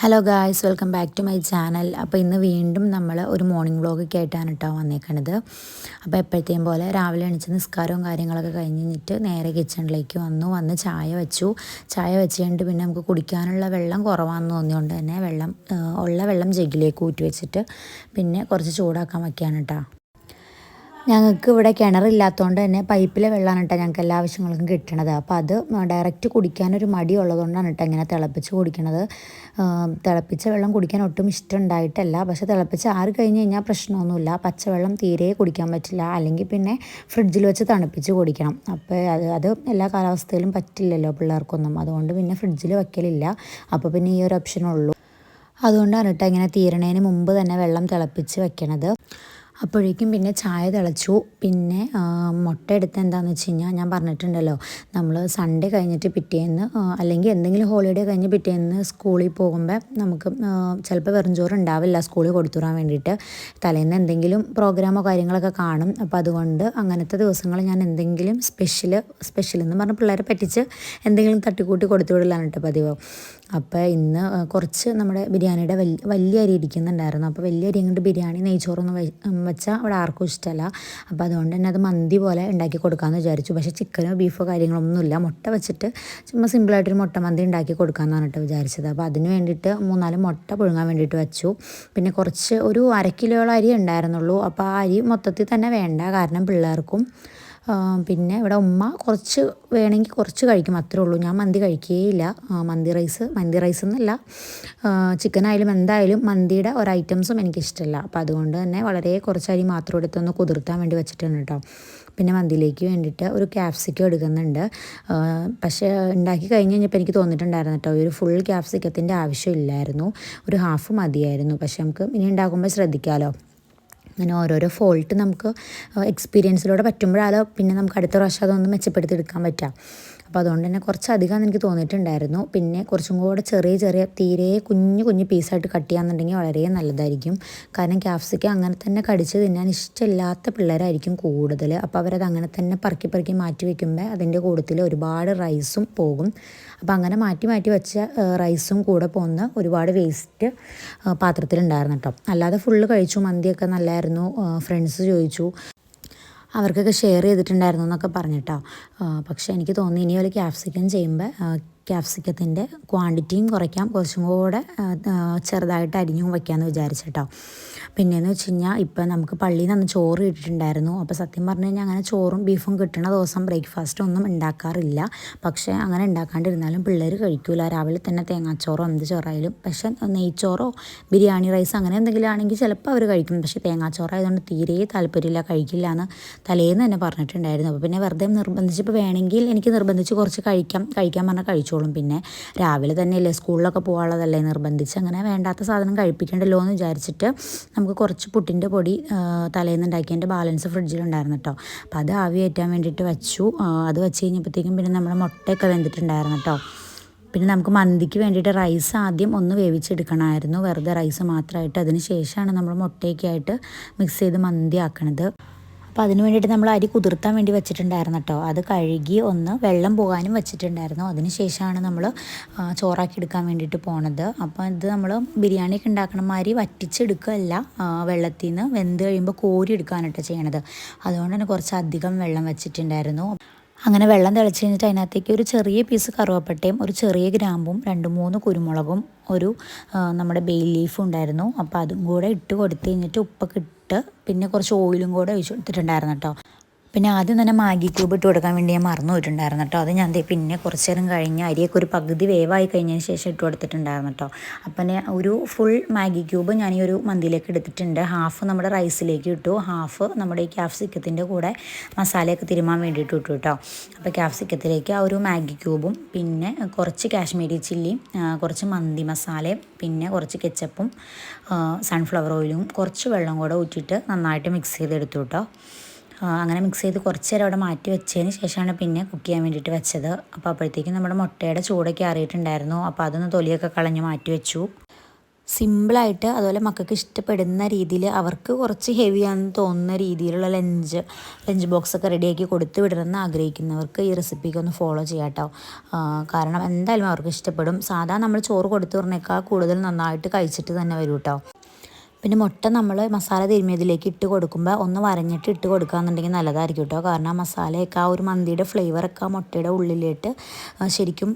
Hello guys welcome back to my channel അപ്പോൾ ഇന്ന് വീണ്ടും നമ്മൾ ഒരു മോർണിംഗ് വ്ളോഗൊക്കെ ആയിട്ടാണ് കേട്ടോ വന്നേക്കണത്. അപ്പോൾ എപ്പോഴത്തെയും പോലെ രാവിലെ എണിച്ച് നിസ്കാരവും കാര്യങ്ങളൊക്കെ കഴിഞ്ഞിട്ട് നേരെ കിച്ചണിലേക്ക് വന്നു. വന്ന് ചായ വെച്ചു. ചായ വെച്ച് കഴിഞ്ഞിട്ട് പിന്നെ നമുക്ക് കുടിക്കാനുള്ള വെള്ളം കുറവാണെന്ന് തോന്നിയോണ്ട് തന്നെ വെള്ളം ഉള്ള വെള്ളം ജഗ്ഗിലേക്ക് ഊറ്റി വെച്ചിട്ട് പിന്നെ കുറച്ച് ചൂടാക്കാൻ വയ്ക്കുകയാണ് ഞങ്ങൾക്ക് ഇവിടെ കിണറില്ലാത്തതുകൊണ്ട് തന്നെ പൈപ്പിലെ വെള്ളമാണ് കേട്ടോ ഞങ്ങൾക്ക് എല്ലാ ആവശ്യങ്ങൾക്കും കിട്ടണത്. അപ്പോൾ അത് ഡയറക്റ്റ് കുടിക്കാനൊരു മടി ഉള്ളതുകൊണ്ടാണ് കേട്ടോ ഇങ്ങനെ തിളപ്പിച്ച് കുടിക്കണത്. തിളപ്പിച്ച വെള്ളം കുടിക്കാൻ ഒട്ടും ഇഷ്ടം ഉണ്ടായിട്ടല്ല പക്ഷെ തിളപ്പിച്ച് ആറ് കഴിഞ്ഞ് കഴിഞ്ഞാൽ പ്രശ്നമൊന്നുമില്ല. പച്ചവെള്ളം തീരെ കുടിക്കാൻ പറ്റില്ല. അല്ലെങ്കിൽ പിന്നെ ഫ്രിഡ്ജിൽ വെച്ച് തണുപ്പിച്ച് കുടിക്കണം. അപ്പോൾ അത് അത് എല്ലാ കാലാവസ്ഥയിലും പറ്റില്ലല്ലോ പിള്ളേർക്കൊന്നും. അതുകൊണ്ട് പിന്നെ ഫ്രിഡ്ജിൽ വയ്ക്കലില്ല അപ്പോൾ പിന്നെ ഈ ഒരു ഓപ്ഷനുള്ളൂ. അതുകൊണ്ടാണ് കേട്ടോ ഇങ്ങനെ തീരണേന് മുമ്പ് തന്നെ വെള്ളം തിളപ്പിച്ച് വെക്കണത്. അപ്പോഴേക്കും പിന്നെ ചായ തിളച്ചു. പിന്നെ മുട്ട എടുത്ത് എന്താണെന്ന് വെച്ച് കഴിഞ്ഞാൽ ഞാൻ പറഞ്ഞിട്ടുണ്ടല്ലോ നമ്മൾ സൺഡേ കഴിഞ്ഞിട്ട് പിറ്റേന്ന് അല്ലെങ്കിൽ എന്തെങ്കിലും ഹോളിഡേ കഴിഞ്ഞ് പിറ്റേന്ന് സ്കൂളിൽ പോകുമ്പോൾ നമുക്ക് ചിലപ്പോൾ വെറും ചോറ് ഉണ്ടാവില്ല സ്കൂളിൽ കൊടുത്തുവിടാൻ വേണ്ടിയിട്ട്. തലേന്ന് എന്തെങ്കിലും പ്രോഗ്രാമോ കാര്യങ്ങളൊക്കെ കാണും. അപ്പോൾ അതുകൊണ്ട് അങ്ങനത്തെ ദിവസങ്ങൾ ഞാൻ എന്തെങ്കിലും സ്പെഷ്യൽ സ്പെഷ്യൽ എന്ന് പറഞ്ഞ് പിള്ളേരെ പറ്റിച്ച് എന്തെങ്കിലും തട്ടിക്കൂട്ടി കൊടുത്തു വിടലാണ് കേട്ടോ പതിവ്. അപ്പോൾ ഇന്ന് കുറച്ച് നമ്മുടെ ബിരിയാണിയുടെ വലിയ വലിയ അരി ഇരിക്കുന്നുണ്ടായിരുന്നു. അപ്പോൾ വലിയ അരി കൊണ്ട് ബിരിയാണി നെയ്ച്ചോറൊന്നും വെച്ചാൽ അവിടെ ആർക്കും ഇഷ്ടമല്ല അപ്പോൾ അതുകൊണ്ട് തന്നെ അത് മന്തി പോലെ ഉണ്ടാക്കി കൊടുക്കാമെന്ന് വിചാരിച്ചു. പക്ഷേ ചിക്കനോ ബീഫോ കാര്യങ്ങളൊന്നുമില്ല മുട്ട വെച്ചിട്ട് ചുമ്മാ സിമ്പിളായിട്ടൊരു മുട്ട മന്തി ഉണ്ടാക്കി കൊടുക്കാമെന്നാണ് കേട്ടോ വിചാരിച്ചത്. അപ്പോൾ അതിന് വേണ്ടിയിട്ട് മൂന്നാൽ മുട്ട പുഴുങ്ങാൻ വേണ്ടിയിട്ട് വെച്ചു. പിന്നെ കുറച്ച് ഒരു അര കിലോയോളം അരി ഉണ്ടായിരുന്നുള്ളൂ. അപ്പോൾ ആ അരി മൊത്തത്തിൽ തന്നെ വേണ്ട കാരണം പിള്ളേർക്കും പിന്നെ ഇവിടെ ഉമ്മ കുറച്ച് വേണമെങ്കിൽ കുറച്ച് കഴിക്കും അത്രേ ഉള്ളൂ. ഞാൻ മന്തി കഴിക്കുകയില്ല മന്തി റൈസ് മന്തി റൈസ് എന്നല്ല. ചിക്കൻ ആയാലും എന്തായാലും മന്തിയുടെ ഒരു ഐറ്റംസും എനിക്കിഷ്ടമല്ല അപ്പോൾ അതുകൊണ്ട് തന്നെ വളരെ കുറച്ച് അരി മാത്രം എടുത്തൊന്ന് കുതിർത്താൻ വേണ്ടി വെച്ചിട്ടുണ്ട് കേട്ടോ പിന്നെ മന്തിയിലേക്ക് വേണ്ടിയിട്ട് ഒരു ക്യാപ്സിക്കം എടുക്കുന്നുണ്ട്. പക്ഷേ ഉണ്ടാക്കി കഴിഞ്ഞ് കഴിഞ്ഞപ്പോൾ എനിക്ക് തോന്നിയിട്ടുണ്ടായിരുന്നു കേട്ടോ ഒരു ഫുൾ ക്യാപ്സിക്കത്തിന്റെ ആവശ്യമില്ലായിരുന്നു ഒരു ഹാഫ് മതിയായിരുന്നു. പക്ഷേ നമുക്ക് ഇനി ഉണ്ടാക്കുമ്പോൾ ശ്രദ്ധിക്കാമല്ലോ അങ്ങനെ ഓരോരോ ഫോൾട്ട് നമുക്ക് എക്സ്പീരിയൻസിലൂടെ പറ്റുമ്പോഴാലോ പിന്നെ നമുക്ക് അടുത്ത പ്രാവശ്യം അതൊന്ന് മെച്ചപ്പെടുത്തി എടുക്കാൻ പറ്റുക അപ്പോൾ അതുകൊണ്ട് തന്നെ കുറച്ചധികം എനിക്ക് തോന്നിയിട്ടുണ്ടായിരുന്നു. പിന്നെ കുറച്ചും കൂടെ ചെറിയ ചെറിയ തീരെ കുഞ്ഞു കുഞ്ഞു പീസായിട്ട് കട്ട് ചെയ്യാന്നുണ്ടെങ്കിൽ വളരെ നല്ലതായിരിക്കും. കാരണം ക്യാപ്സിക്ക അങ്ങനെ തന്നെ കടിച്ച് തിന്നാൻ ഇഷ്ടമില്ലാത്ത പിള്ളേരായിരിക്കും കൂടുതൽ അപ്പോൾ അവരത് അങ്ങനെ തന്നെ പറക്കി പറക്കി മാറ്റി വയ്ക്കുമ്പോൾ അതിന്റെ കൂട്ടത്തിൽ ഒരുപാട് റൈസും പോകും. അപ്പോൾ അങ്ങനെ മാറ്റി മാറ്റി വെച്ച റൈസും കൂടെ പോകുന്ന ഒരുപാട് വേസ്റ്റ് പാത്രത്തിലുണ്ടായിരുന്നു കേട്ടോ. അല്ലാതെ ഫുള്ള് കഴിച്ചു മന്തിയൊക്കെ നല്ലായിരുന്നു ഫ്രണ്ട്സ് ചോദിച്ചു. അവർക്കൊക്കെ ഷെയർ ചെയ്തിട്ടുണ്ടായിരുന്നു എന്നൊക്കെ പറഞ്ഞിട്ടോ പക്ഷേ എനിക്ക് തോന്നി ഇനി ഒരു ക്യാപ്സിക്കം ചെയ്യുമ്പോൾ ക്യാപ്സിക്കത്തിന്റെ ക്വാണ്ടിറ്റിയും കുറയ്ക്കാം. കുറച്ചും കൂടെ ചെറുതായിട്ട് അരിഞ്ഞും വയ്ക്കാമെന്ന് വിചാരിച്ചിട്ടോ. പിന്നെയെന്ന് വെച്ച് കഴിഞ്ഞാൽ ഇപ്പം നമുക്ക് പള്ളിയിൽ നിന്ന് ചോറ് കിട്ടിയിട്ടുണ്ടായിരുന്നു. അപ്പോൾ സത്യം പറഞ്ഞു കഴിഞ്ഞാൽ അങ്ങനെ ചോറും ബീഫും കിട്ടുന്ന ദിവസം ബ്രേക്ക്ഫാസ്റ്റ് ഒന്നും ഉണ്ടാക്കാറില്ല. പക്ഷേ അങ്ങനെ ഉണ്ടാക്കാണ്ടിരുന്നാലും പിള്ളേർ കഴിക്കൂല. രാവിലെ തന്നെ തേങ്ങാച്ചോറോ എന്ത് ചോറായാലും. പക്ഷേ നെയ്ച്ചോറോ ബിരിയാണി റൈസ് അങ്ങനെ എന്തെങ്കിലും ആണെങ്കിൽ ചിലപ്പോൾ അവർ കഴിക്കും. പക്ഷേ തേങ്ങാച്ചോറായതുകൊണ്ട് തീരെ താല്പര്യമില്ല കഴിക്കില്ല എന്ന് തലേന്ന് തന്നെ പറഞ്ഞിട്ടുണ്ടായിരുന്നു. അപ്പോൾ പിന്നെ വെറുതെ നിർബന്ധിച്ചപ്പോൾ വേണമെങ്കിൽ എനിക്ക് നിർബന്ധിച്ച് കുറച്ച് കഴിക്കാം. കഴിക്കാൻ പറഞ്ഞാൽ കഴിച്ചോളും പിന്നെ രാവിലെ തന്നെയല്ലേ സ്കൂളിലൊക്കെ പോകാനുള്ളതല്ലേ? നിർബന്ധിച്ച് അങ്ങനെ വേണ്ടാത്ത സാധനം കഴിപ്പിക്കണ്ടല്ലോ എന്ന് വിചാരിച്ചിട്ട് നമുക്ക് കുറച്ച് പുട്ടിന്റെ പൊടി തലേന്ന് ഉണ്ടാക്കിയതിന്റെ ബാലൻസ് ഫ്രിഡ്ജിലുണ്ടായിരുന്നു കേട്ടോ അപ്പോൾ അത് ആവി കയറ്റാൻ വേണ്ടിയിട്ട് വെച്ചു. അത് വെച്ച് കഴിഞ്ഞപ്പോഴത്തേക്കും പിന്നെ നമ്മുടെ മുട്ടയൊക്കെ വെന്തിട്ടുണ്ടായിരുന്നു കേട്ടോ പിന്നെ നമുക്ക് മന്തിക്ക് വേണ്ടിയിട്ട് റൈസ് ആദ്യം ഒന്ന് വേവിച്ചെടുക്കണമായിരുന്നു. വെറുതെ റൈസ് മാത്രമായിട്ട്. അതിന് ശേഷമാണ് നമ്മൾ മുട്ടയൊക്കെ ആയിട്ട് മിക്സ് ചെയ്ത് മന്തി ആക്കണത് അപ്പോൾ അതിന് വേണ്ടിയിട്ട് നമ്മൾ അരി കുതിർത്താൻ വേണ്ടി വെച്ചിട്ടുണ്ടായിരുന്നു കേട്ടോ അത് കഴുകി ഒന്ന് വെള്ളം പോകാനും വെച്ചിട്ടുണ്ടായിരുന്നു. അതിന് ശേഷമാണ് നമ്മൾ ചോറാക്കി എടുക്കാൻ വേണ്ടിയിട്ട് പോണത്. അപ്പോൾ ഇത് നമ്മൾ ബിരിയാണിയൊക്കെ ഉണ്ടാക്കണ മാതിരി വറ്റിച്ചെടുക്കുകയല്ല വെള്ളത്തിൽ നിന്ന് വെന്ത് കഴിയുമ്പോൾ കോരി എടുക്കാനായിട്ട് ചെയ്യണത്. അതുകൊണ്ട് തന്നെ കുറച്ച് അധികം വെള്ളം വെച്ചിട്ടുണ്ടായിരുന്നു. അങ്ങനെ വെള്ളം തിളച്ച് കഴിഞ്ഞിട്ട് അതിനകത്തേക്ക് ഒരു ചെറിയ പീസ് കറുവപ്പട്ടയും ഒരു ചെറിയ ഗ്രാമ്പും രണ്ട് മൂന്ന് കുരുമുളകും ഒരു നമ്മുടെ ബേ ലീഫും ഉണ്ടായിരുന്നു. അപ്പോൾ അതും കൂടെ ഇട്ട് കൊടുത്ത് കഴിഞ്ഞിട്ട് ഉപ്പൊക്കെ ഇട്ട് പിന്നെ കുറച്ച് ഓയിലും കൂടെ ഒഴിച്ച് കൊടുത്തിട്ടുണ്ടായിരുന്നു കേട്ടോ. പിന്നെ ആദ്യം തന്നെ മാഗി ക്യൂബ് ഇട്ട് കൊടുക്കാൻ വേണ്ടി ഞാൻ മറന്നു പോയിട്ടുണ്ടായിരുന്നു കേട്ടോ. അത് ഞാൻ പിന്നെ കുറച്ച് നേരം കഴിഞ്ഞ് അരിയൊക്കെ ഒരു പകുതി വേവായി കഴിഞ്ഞതിന് ശേഷം ഇട്ട് കൊടുത്തിട്ടുണ്ടായിരുന്നു കേട്ടോ. അപ്പം ഒരു ഫുൾ മാഗി ക്യൂബ് ഞാൻ ഈ ഒരു മന്തിയിലേക്ക് എടുത്തിട്ടുണ്ട്. ഹാഫ് നമ്മുടെ റൈസിലേക്ക് ഇട്ടു. ഹാഫ് നമ്മുടെ ഈ ക്യാപ്സിക്കത്തിന്റെ കൂടെ മസാലയൊക്കെ തിരുമാൻ വേണ്ടിയിട്ട് ഇട്ടു കേട്ടോ. അപ്പോൾ ക്യാപ്സിക്കത്തിലേക്ക് ആ ഒരു മാഗി ക്യൂബും പിന്നെ കുറച്ച് കാശ്മീരി ചില്ലിയും കുറച്ച് മന്തി മസാലയും പിന്നെ കുറച്ച് കെച്ചപ്പും സൺഫ്ലവർ ഓയിലും കുറച്ച് വെള്ളം കൂടെ ഊറ്റിയിട്ട് നന്നായിട്ട് മിക്സ് ചെയ്തെടുത്തു കേട്ടോ. അങ്ങനെ മിക്സ് ചെയ്ത് കുറച്ച് നേരം അവിടെ മാറ്റി വെച്ചതിന് ശേഷമാണ് പിന്നെ കുക്ക് ചെയ്യാൻ വേണ്ടിയിട്ട് വെച്ചത്. അപ്പോൾ അപ്പോഴത്തേക്കും നമ്മുടെ മുട്ടയുടെ ചൂടൊക്കെ അറിയിട്ടുണ്ടായിരുന്നു അപ്പോൾ അതൊന്ന് തൊലിയൊക്കെ കളഞ്ഞ് മാറ്റി വെച്ചു. സിമ്പിളായിട്ട് അതുപോലെ മക്കൾക്ക് ഇഷ്ടപ്പെടുന്ന രീതിയിൽ അവർക്ക് കുറച്ച് ഹെവി ആണെന്ന് തോന്നുന്ന രീതിയിലുള്ള ലഞ്ച് ലഞ്ച് ബോക്സ് ഒക്കെ റെഡിയാക്കി കൊടുത്തു വിടണമെന്ന് ആഗ്രഹിക്കുന്നവർക്ക് ഈ റെസിപ്പിക്ക് ഒന്ന് ഫോളോ ചെയ്യാം കേട്ടോ. കാരണം എന്തായാലും അവർക്ക് ഇഷ്ടപ്പെടും. സാധാരണ നമ്മൾ ചോറ് കൊടുത്തു വിടണേക്കാൾ കൂടുതൽ നന്നായിട്ട് കഴിച്ചിട്ട് തന്നെ വരും കേട്ടോ. പിന്നെ മുട്ട നമ്മൾ മസാല തിരുമിയതിലേക്ക് ഇട്ട് കൊടുക്കുമ്പോൾ ഒന്ന് വരഞ്ഞിട്ട് ഇട്ട് കൊടുക്കുകയെന്നുണ്ടെങ്കിൽ നല്ലതായിരിക്കും കേട്ടോ. കാരണം മസാലയൊക്കെ ആ ഒരു മന്തിയുടെ ഫ്ലേവറൊക്കെ ആ മുട്ടയുടെ ഉള്ളിലിട്ട് ശരിക്കും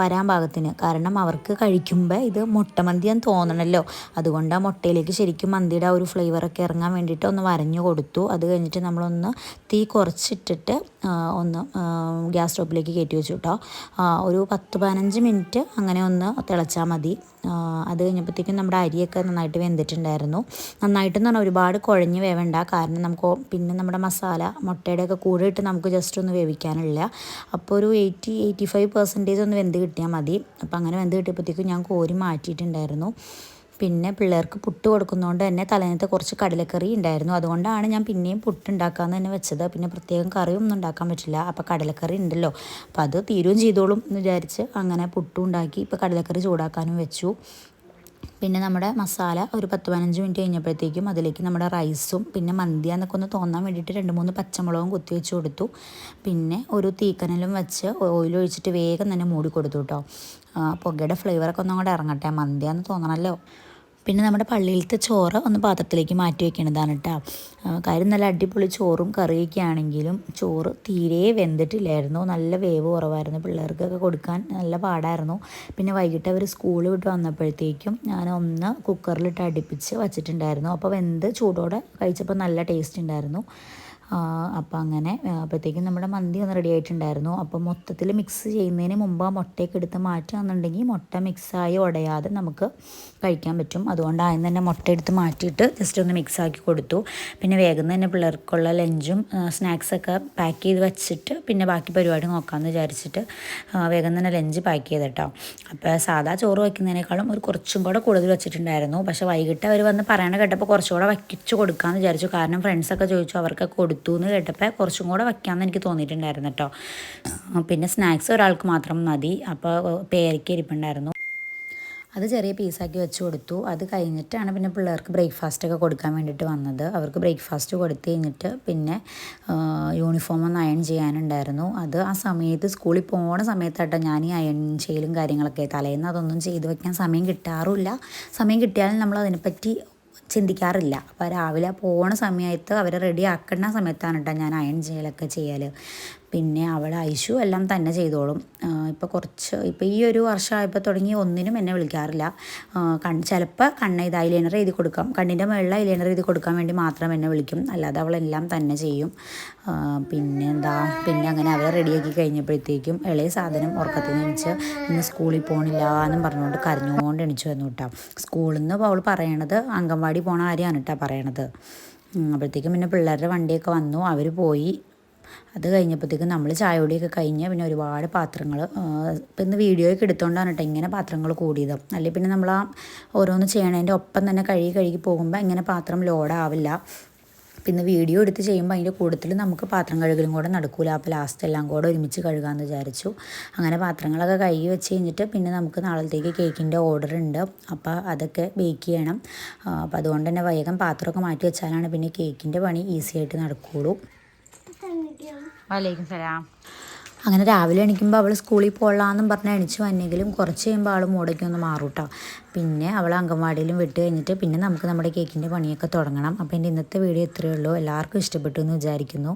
വരാൻ പാകത്തിന്. കാരണം അവർക്ക് കഴിക്കുമ്പോൾ ഇത് മുട്ട മന്തിയാന്ന് തോന്നണമല്ലോ അതുകൊണ്ട് ആ മുട്ടയിലേക്ക് ശരിക്കും മന്തിയുടെ ആ ഒരു ഫ്ലേവറൊക്കെ ഇറങ്ങാൻ വേണ്ടിയിട്ട് ഒന്ന് വരഞ്ഞു കൊടുത്തു. അത് കഴിഞ്ഞിട്ട് നമ്മളൊന്ന് തീ കുറച്ചിട്ടിട്ട് ഒന്ന് ഗ്യാസ് സ്റ്റോപ്പിലേക്ക് കയറ്റി വെച്ചു കേട്ടോ ഒരു പത്ത് പതിനഞ്ച് മിനിറ്റ് അങ്ങനെ ഒന്ന് തിളച്ചാൽ മതി. അത് കഴിഞ്ഞപ്പോഴത്തേക്കും നമ്മുടെ അരിയൊക്കെ നന്നായിട്ട് വെന്തിട്ടുണ്ടായിരുന്നു. നന്നായിട്ടെന്ന് പറഞ്ഞാൽ ഒരുപാട് കുഴഞ്ഞ് വേവണ്ട. കാരണം നമുക്ക് പിന്നെ നമ്മുടെ മസാല മുട്ടയുടെ ഒക്കെ കൂടെ ഇട്ട് നമുക്ക് ജസ്റ്റ് ഒന്ന് വേവിക്കാനില്ല. അപ്പോൾ ഒരു എയ്റ്റി എയ്റ്റി ഫൈവ് പെർസെന്റേജ് ഒന്ന് വെന്ത് കിട്ടിയാൽ മതി. അപ്പോൾ അങ്ങനെ വെന്ത് കിട്ടിയപ്പോഴത്തേക്കും ഞാൻ കോരി മാറ്റിയിട്ടുണ്ടായിരുന്നു. പിന്നെ പിള്ളേർക്ക് പുട്ട് കൊടുക്കുന്നതുകൊണ്ട് തന്നെ തലേന്നത്തെ കുറച്ച് കടലക്കറി ഉണ്ടായിരുന്നു അതുകൊണ്ടാണ് ഞാൻ പിന്നെയും പുട്ട് ഉണ്ടാക്കാമെന്ന് തന്നെ വെച്ചത്. പിന്നെ പ്രത്യേകം കറിയൊന്നും ഉണ്ടാക്കാൻ പറ്റില്ല. അപ്പോൾ കടലക്കറി ഉണ്ടല്ലോ അപ്പോൾ അത് തീരുകയും ചെയ്തോളും എന്ന് വിചാരിച്ച് അങ്ങനെ പുട്ടും ഉണ്ടാക്കി ഇപ്പോൾ കടലക്കറി ചൂടാക്കാനും വെച്ചു. പിന്നെ നമ്മുടെ മസാല ഒരു പത്ത് പതിനഞ്ച് മിനിറ്റ് കഴിഞ്ഞപ്പോഴത്തേക്കും അതിലേക്ക് നമ്മുടെ റൈസും പിന്നെ മന്തി എന്നൊക്കെ ഒന്ന് തോന്നാൻ വേണ്ടിയിട്ട് രണ്ട് മൂന്ന് പച്ചമുളകും കുത്തി വെച്ച് കൊടുത്തു. പിന്നെ ഒരു തീക്കനലും വെച്ച് ഓയിൽ ഒഴിച്ചിട്ട് വേഗം തന്നെ മൂടി കൊടുത്തു കേട്ടോ പുകയുടെ ഫ്ലേവറൊക്കെ ഒന്നും കൂടെ ഇറങ്ങട്ടെ മന്തിയാന്ന് തോന്നണമല്ലോ പിന്നെ നമ്മുടെ പള്ളിയിലത്തെ ചോറ് ഒന്ന് പാത്രത്തിലേക്ക് മാറ്റി വെക്കണതാണ് കേട്ടോ കാര്യം നല്ല അടിപൊളി ചോറും കറിയൊക്കെ ആണെങ്കിലും ചോറ് തീരെ വെന്തിട്ടില്ലായിരുന്നു. നല്ല വേവ് കുറവായിരുന്നു. പിള്ളേർക്കൊക്കെ കൊടുക്കാൻ നല്ല പാടായിരുന്നു. പിന്നെ വൈകിട്ട് അവർ സ്കൂൾ വിട്ട് വന്നപ്പോഴത്തേക്കും ഞാൻ ഒന്ന് കുക്കറിലിട്ട് അടുപ്പിച്ച് വച്ചിട്ടുണ്ടായിരുന്നു. അപ്പോൾ വെന്ത് ചൂടോടെ കഴിച്ചപ്പോൾ നല്ല ടേസ്റ്റ് ഉണ്ടായിരുന്നു. അപ്പോൾ അങ്ങനെ അപ്പോഴത്തേക്കും നമ്മുടെ മന്തി ഒന്ന് റെഡി ആയിട്ടുണ്ടായിരുന്നു. അപ്പോൾ മൊത്തത്തിൽ മിക്സ് ചെയ്യുന്നതിന് മുമ്പ് ആ മുട്ടയൊക്കെ എടുത്ത് മാറ്റുകയാണെന്നുണ്ടെങ്കിൽ മുട്ട മിക്സായി ഉടയാതെ നമുക്ക് കഴിക്കാൻ പറ്റും. അതുകൊണ്ട് ആദ്യം തന്നെ മുട്ട എടുത്ത് മാറ്റിയിട്ട് ജസ്റ്റ് ഒന്ന് മിക്സ് ആക്കി കൊടുത്തു. പിന്നെ വേഗം തന്നെ പിള്ളേർക്കുള്ള ലഞ്ചും സ്നാക്സൊക്കെ പാക്ക് ചെയ്ത് വെച്ചിട്ട് പിന്നെ ബാക്കി പരിപാടി നോക്കാമെന്ന് വിചാരിച്ചിട്ട് വേഗം തന്നെ ലഞ്ച് പാക്ക് ചെയ്ത് കേട്ടോ. അപ്പോൾ സാധാ ചോറ് വയ്ക്കുന്നതിനേക്കാളും ഒരു കുറച്ചും കൂടെ കൂടുതൽ വെച്ചിട്ടുണ്ടായിരുന്നു. പക്ഷേ വൈകിട്ട് അവർ വന്ന് പറയണ കേട്ടപ്പോൾ കുറച്ചുകൂടെ വയ്ക്കിച്ച് കൊടുക്കാമെന്ന് വിചാരിച്ചു. കാരണം ഫ്രണ്ട്സൊക്കെ ചോദിച്ചു അവർക്കൊക്കെ കൊടുത്തു എന്ന് കേട്ടപ്പോൾ കുറച്ചും കൂടെ വയ്ക്കാമെന്ന് എനിക്ക് തോന്നിയിട്ടുണ്ടായിരുന്നു കേട്ടോ. പിന്നെ സ്നാക്സ് ഒരാൾക്ക് മാത്രം മതി. അപ്പോൾ പേരയ്ക്ക് ഇരിപ്പുണ്ടായിരുന്നു. അത് ചെറിയ പീസാക്കി വെച്ച് കൊടുത്തു. അത് കഴിഞ്ഞിട്ടാണ് പിന്നെ പിള്ളേർക്ക് ബ്രേക്ക്ഫാസ്റ്റ് ഒക്കെ കൊടുക്കാൻ വേണ്ടിയിട്ട് വന്നത്. അവർക്ക് ബ്രേക്ക്ഫാസ്റ്റ് കൊടുത്തു കഴിഞ്ഞിട്ട് പിന്നെ യൂണിഫോം ഒന്ന് അയൺ ചെയ്യാനുണ്ടായിരുന്നു. അത് ആ സമയത്ത് സ്കൂളിൽ പോണ സമയത്താട്ടോ ഞാൻ ഈ അയൺ ചെയ്യലും കാര്യങ്ങളൊക്കെ. തലേന്ന് അതൊന്നും ചെയ്ത് വെക്കാൻ സമയം കിട്ടാറുമില്ല സമയം കിട്ടിയാലും നമ്മൾ അതിനെപ്പറ്റി ചിന്തിക്കാറില്ല. അപ്പോൾ രാവിലെ പോണ സമയത്ത് അവരെ റെഡി ആക്കുന്ന സമയത്താണ് കേട്ടോ ഞാൻ അയൺ ചെയ്യലൊക്കെ ചെയ്യൽ പിന്നെ അവൾ ഐഷു എല്ലാം തന്നെ ചെയ്തോളും. ഇപ്പോൾ കുറച്ച് ഇപ്പോൾ ഈ ഒരു വർഷമായപ്പോൾ തുടങ്ങി ഒന്നിനും എന്നെ വിളിക്കാറില്ല. കണ്ണ് ചിലപ്പോൾ കണ്ണ് ഇത് ഐലൈനർ എഴുതി കൊടുക്കാം. കണ്ണിന്റെ മുകളിൽ ഐലൈനർ എഴുതി കൊടുക്കാൻ വേണ്ടി മാത്രം എന്നെ വിളിക്കും. അല്ലാതെ അവളെല്ലാം തന്നെ ചെയ്യും. പിന്നെ എന്താ പിന്നെ അങ്ങനെ അവരെ റെഡിയാക്കി കഴിഞ്ഞപ്പോഴത്തേക്കും ഇളയ സാധനം ഉറക്കത്തിൽ എണിച്ച് ഇന്ന് സ്കൂളിൽ പോകണില്ല എന്നും പറഞ്ഞുകൊണ്ട് കരഞ്ഞുകൊണ്ട് എണിച്ചു വന്നു കേട്ടോ സ്കൂളിൽ നിന്ന് അവൾ പറയണത് അംഗൻവാടി പോണ കാര്യമാണ് കേട്ടോ പറയണത്. അപ്പോഴത്തേക്കും പിന്നെ പിള്ളേരുടെ വണ്ടിയൊക്കെ വന്നു. അവർ പോയി. അത് കഴിഞ്ഞപ്പോഴത്തേക്കും നമ്മൾ ചായ കഴിഞ്ഞ് പിന്നെ ഒരുപാട് പാത്രങ്ങൾ ഇപ്പം ഇന്ന് വീഡിയോ ഒക്കെ എടുത്തുകൊണ്ടാണ് കേട്ടോ ഇങ്ങനെ പാത്രങ്ങൾ കൂടിയത്. അല്ലെങ്കിൽ പിന്നെ നമ്മൾ ആ ഓരോന്ന് ചെയ്യണതിന്റെ ഒപ്പം തന്നെ കഴുകി കഴുകി പോകുമ്പോൾ ഇങ്ങനെ പാത്രം ലോഡാവില്ല പിന്നെ വീഡിയോ എടുത്ത് ചെയ്യുമ്പോൾ അതിന്റെ കൂടുതൽ നമുക്ക് പാത്രം കഴുകലും കൂടെ നടക്കൂല. അപ്പോൾ ലാസ്റ്റ് എല്ലാം കൂടെ ഒരുമിച്ച് കഴുകാമെന്ന് വിചാരിച്ചു. അങ്ങനെ പാത്രങ്ങളൊക്കെ കഴുകി വെച്ച് കഴിഞ്ഞിട്ട് പിന്നെ നമുക്ക് നാളത്തേക്ക് കേക്കിന്റെ ഓർഡർ ഉണ്ട്. അപ്പോൾ അതൊക്കെ ബേക്ക് ചെയ്യണം. അപ്പോൾ അതുകൊണ്ട് തന്നെ വേഗം പാത്രമൊക്കെ മാറ്റി വെച്ചാലാണ് പിന്നെ കേക്കിന്റെ പണി ഈസി ആയിട്ട് നടക്കുകയുള്ളൂ വലൈക്കും സലാം. അങ്ങനെ രാവിലെ എണീക്കുമ്പോൾ അവൾ സ്കൂളിൽ പോകലാന്നും പറഞ്ഞ് എണിച്ച്. വന്നെങ്കിലും കുറച്ച് കഴിയുമ്പോൾ ആൾ മൂടയ്ക്ക് ഒന്ന് മാറും കേട്ടോ പിന്നെ അവൾ അംഗൻവാടിയിലും വിട്ട് കഴിഞ്ഞിട്ട് പിന്നെ നമുക്ക് നമ്മുടെ കേക്കിന്റെ പണിയൊക്കെ തുടങ്ങണം. അപ്പോൾ എന്റെ ഇന്നത്തെ വീഡിയോ ഇത്രയേ ഉള്ളൂ. എല്ലാവർക്കും ഇഷ്ടപ്പെട്ടു എന്ന് വിചാരിക്കുന്നു.